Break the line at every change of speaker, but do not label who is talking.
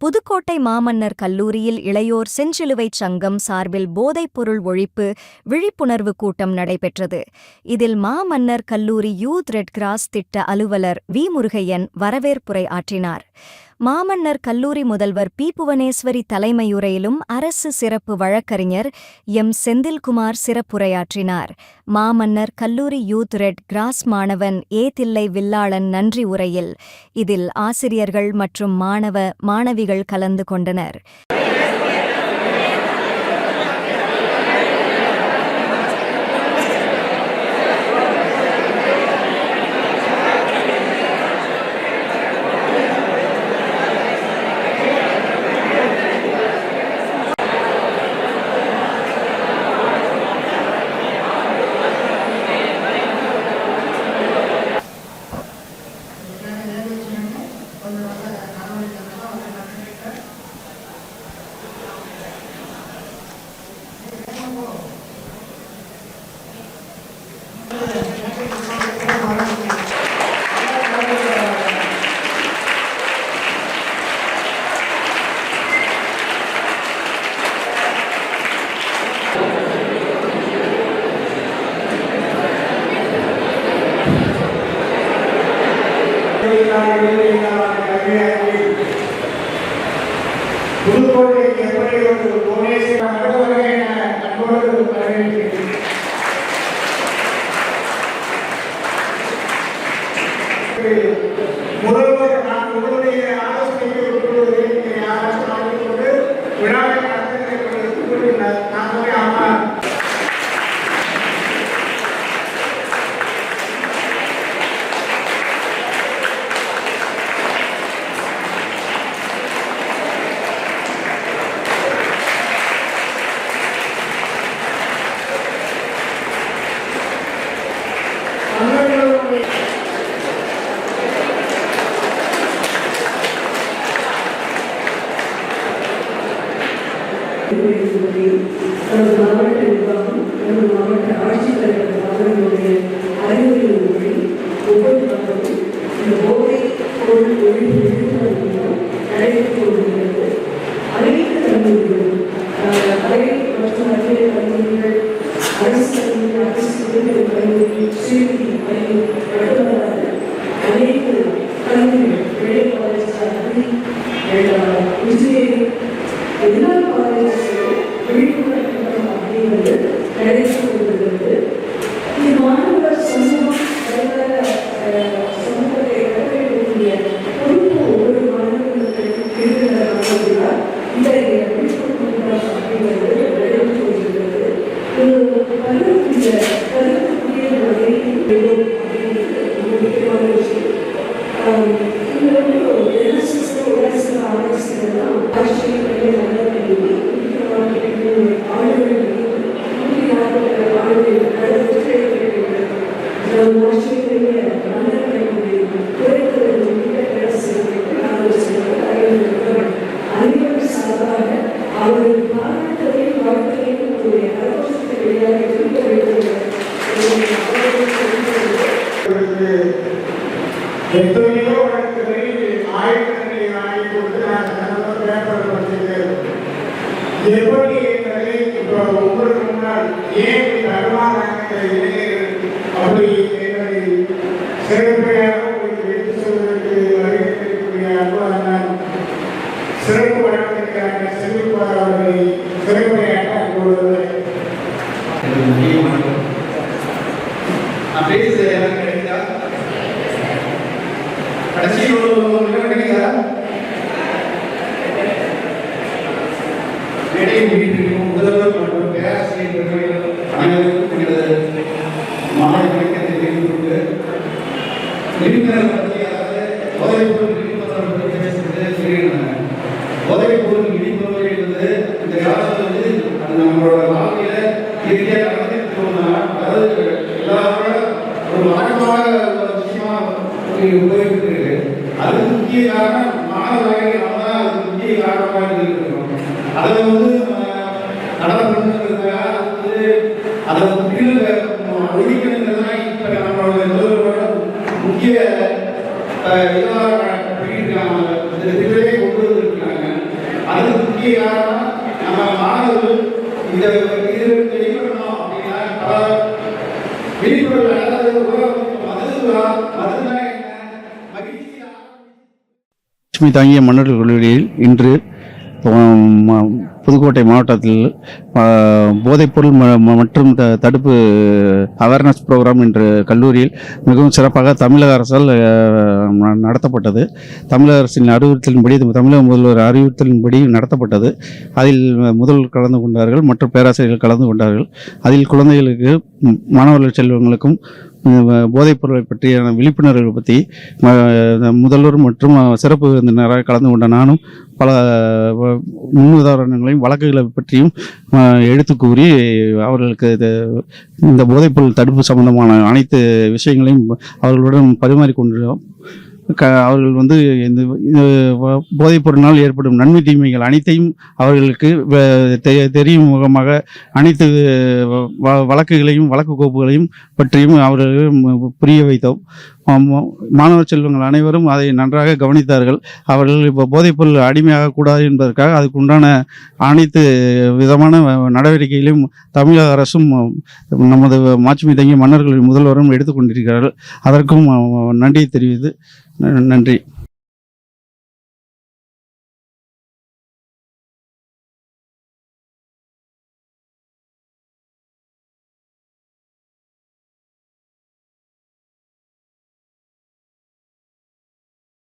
புதுக்கோட்டை மாமன்னர் கல்லூரியில் இளையோர் செஞ்சிலுவைச் சங்கம் சார்பில் போதைப்பொருள் ஒழிப்பு விழிப்புணர்வு கூட்டம் நடைபெற்றது. இதில் மாமன்னர் கல்லூரி யூத் ரெட் கிராஸ் திட்ட அலுவலர் வி முருகையன் வரவேற்புரை ஆற்றினார். மாமன்னர் கல்லூரி முதல்வர் பி. புவனேஸ்வரி தலைமையுரையிலும் அரசு சிறப்பு வழக்கறிஞர் எம். செந்தில்குமார் சிறப்புரையாற்றினார். மாமன்னர் கல்லூரி யூத் ரெட் கிராஸ் மாணவன் ஏ. தில்லை வில்லாளன் நன்றி உரையில் இதில் ஆசிரியர்கள் மற்றும் மாணவ மாணவிகள் கலந்து கொண்டனர்
புதுக்கோட்டைக்கு எப்படி ஒரு புவனேஸ்வர நடுவரை அன்போடு வரவேற்கிறேன் முதல்வர் நான் உங்களுடைய ஆலோசனை கொண்டு விழாவை
நமது மாவட்ட நிர்வாகம் நமது மாவட்ட ஆட்சித்தலைவர் அவர்களுடைய அறிவுரையின்படி ஒவ்வொரு மாதமும் இந்த போதை பொருள் ஒழிப்பு விழிப்புணர்வு முகாம் நடைபெற்று வருகிறது அனைத்து கல்லூரிகளும் அஹ், அறிவியல் மற்றும் அறிவியல் கல்லூரிகள் அரசு கல்லூரி அரசு உதவிகள் கல்லூரி ஸ்ரீமதி கல்லூரி மட்டுமல்லாது அனைத்து கல்லூரிகள் மெடிக்கல் காலேஜ் அக்ரி இன்ஜினியரிங் எல்லா காலேஜ்களும் விழிப்புணர்வு அப்படிங்கிறது நடைபெற்று கொண்டிருக்கிறது இது மாணவர் சமூகம் சமூகத்தை கட்டமைக்கக்கூடிய பொறுப்பு ஒவ்வொரு இந்த விழிப்புணர்வு அப்படிங்கிறது நடைபெற்று கொண்டிருக்கிறது ஒரு கல்லூரிய கல்லூரிய வகையில்
எத்தனையோ வழக்குகளில் ஆயுதங்களை வாங்கி கொடுத்து நான் பேப்பர் படிச்சிருக்கேன் எப்படி என்பதை இப்போ உங்களுக்கு முன்னால் ஏன் இப்படி இளைஞர்கள் அப்படி என்பதை சிறப்பையாக உங்களுக்கு எடுத்து சொல்வதற்கு வருகின்றக்கூடிய அன்புடன் சிறப்பு வழக்கறிஞரான செல்விக்குமார் அவர்களை சிறப்புரையாற்ற அன்போடு
நான் பேசுறது எனக்கு கிடைக்குதா கிடைக்குதா வீட்டிற்கும் முதல்வர் மற்றும் பேராசிரியர்கள் அனைவருக்கும் எனது மாலை வணக்கத்தை தெரிவித்துக் கொண்டு விழிப்புணர்வு பற்றி அதாவது போதைப்பொருள் விழிப்புணர்வு பற்றி பேசுறது சொல்லியிருந்தாங்க போதைப்பொருள் என்பது இந்த காலத்தில் வந்து அது நம்மளோட வாழ்க்கையில இறுதியாக நடந்துட்டு போனா அதாவது எல்லாரோட ஒரு வழக்கமான ஒரு விஷயமா உபயோகித்து இருக்கு அது முக்கிய காரணம் மாணவர்கள் நம்ம தான் அதுக்கு முக்கிய காரணமாக இருக்கிறோம் அதை வந்து நடத்தணுங்கிறதுக்காக வந்து அதை முற்றிலும்
அது
லட்சுமி தாங்கிய மன்னர் கல்லூரியில் இன்று புதுக்கோட்டை மாவட்டத்தில் போதைப்பொருள் ம- மற்றும் த தடுப்பு அவேர்னஸ் ப்ரோக்ராம் என்ற கல்லூரியில் மிகவும் சிறப்பாக தமிழக அரசால் ந- நடத்தப்பட்டது. தமிழக அரசின் அறிவுறுத்தலின்படி தமிழக முதல்வர் அறிவுறுத்தலின்படி நடத்தப்பட்டது. அதில் முதல்வர் கலந்து கொண்டார்கள் மற்றும் பேராசிரியர்கள் கலந்து கொண்டார்கள். அதில் குழந்தைகளுக்கு மாணவர்கள் செல்வங்களுக்கும் போதைப் பொருளை பற்றியான விழிப்புணர்வு பற்றி முதல்வர் மற்றும் சிறப்பு விருந்தினராக கலந்து கொண்ட நானும் பல முன்னுதாரணங்களையும் வழக்குகளை பற்றியும் எடுத்து கூறி அவர்களுக்கு இந்த போதைப்பொருள் தடுப்பு சம்பந்தமான அனைத்து விஷயங்களையும் அவர்களுடன் பரிமாறிக்கொண்டோம். க அவர்கள் வந்து இந்த போதைப் பொருளினால் ஏற்படும் நன்மை தீமைகள் அனைத்தையும் அவர்களுக்கு தெ- தெரியும் முகமாக அனைத்து வ- வழக்குகளையும் வழக்கு கோப்புகளையும் பற்றியும் அவர்கள் புரிய வைத்தோம். மாணவர் மாணவ செல்வங்கள் அனைவரும் அதை நன்றாக கவனித்தார்கள். அவர்கள் இப்போ போதைப்பொருள் அடிமையாக கூடாது என்பதற்காக அதுக்கு உண்டான அனைத்து விதமான நடவடிக்கைகளையும் தமிழக அரசும் நமது மாட்சிமை தங்கிய மன்னர்களின் முதல்வரும் எடுத்துக்கொண்டிருக்கிறார்கள் அதற்கும் நன்றி தெரிவித்து நன்றி.